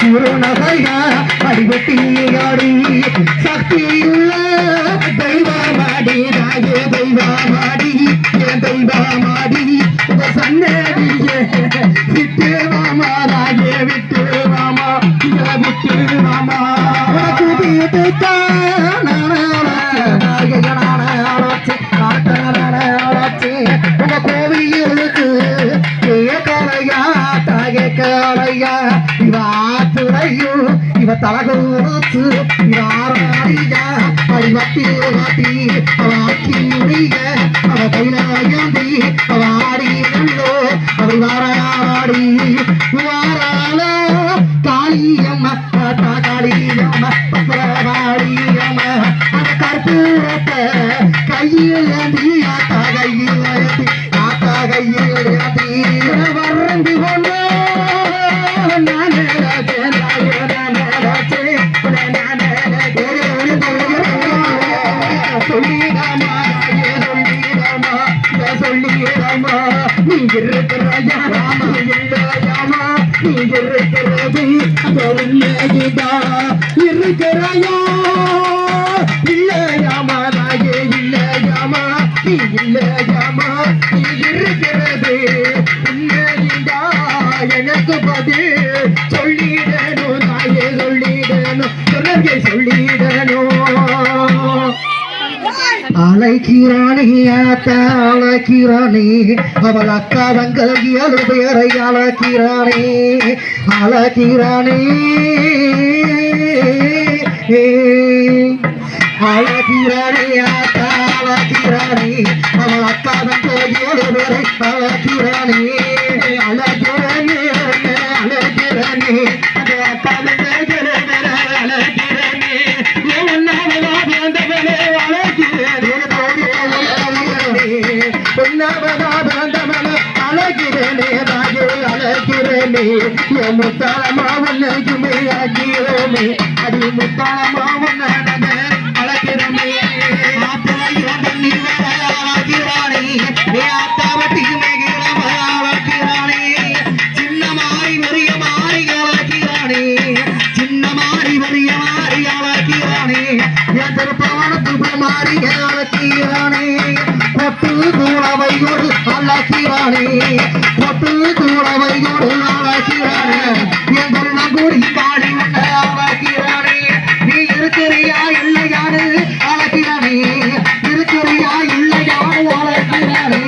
சிறு நகையா அடிவெட்டியாடி சக்தியுள்ள தெய்வமாடி ராஜே தெய்வமாடி தெய்வமாடி சன்னதியே விட்டு மாமா ராஜே விட்டு மாமா இங்க விட்டு மாமா கோவிலுக்கு கலையா தாகே கலையா இவ ஆத்துறையும் இவ தலகூத்து இவ ஆராடியா அடிவட்டி வாட்டி அவ ஆக்கி முடிய அவ கைலாயந்தி அவ ஆடி நல்லோ அவள் வாராடி வாராள காளியம்மா தாத்தா காளியம்மா பத்திரவாளியம்மா அந்த கற்பூரத்தை கையில் ஏந்தி ஆத்தா கையில் ஏந்தி ஆத்தா கையில் ஏந்தி வறந்து கொண்டு இருக்கிறாயா ராமா நீ இருக்கிறது. அந்த இருக்கிறாயா இல்லையாமா இல்லையாமா நீ இல்லையாமா நீ இருக்கிறது எனக்கு பதில் அழைக்கிறானே ஆத்தா அழைக்கிறானே. அவள் அக்காவங்கள் ஏழு பேரை அழைக்கிறானே. அழைக்கிறானே. அழகிறானே ஆத்தா அழைக்கிறானே. அவள் அக்காவங்கள் ஏழு பேரை அழைக்கிறானே. உன்னாவலா பிறந்தவனே அழைக்கிறேனே ராஜே அழைக்கிறேனே. என் முத்தாளமா உன்னைக்குமே ஆக்கிறோமே அடி முத்தாளமா உன்னை அழைக்கிறோமே ஆத்தலையும் பண்ணி அழைக்கிறானே கூடவை ஒரு அலசிரானே பொட்டு கூடவை ஒரு அலசிரானே என் பொருளம் கூடி பாடி உண்ட நீ இருக்கிறியா இல்லையானு அலசிரானே இருக்கிறியா இல்லையானு அலசிரானே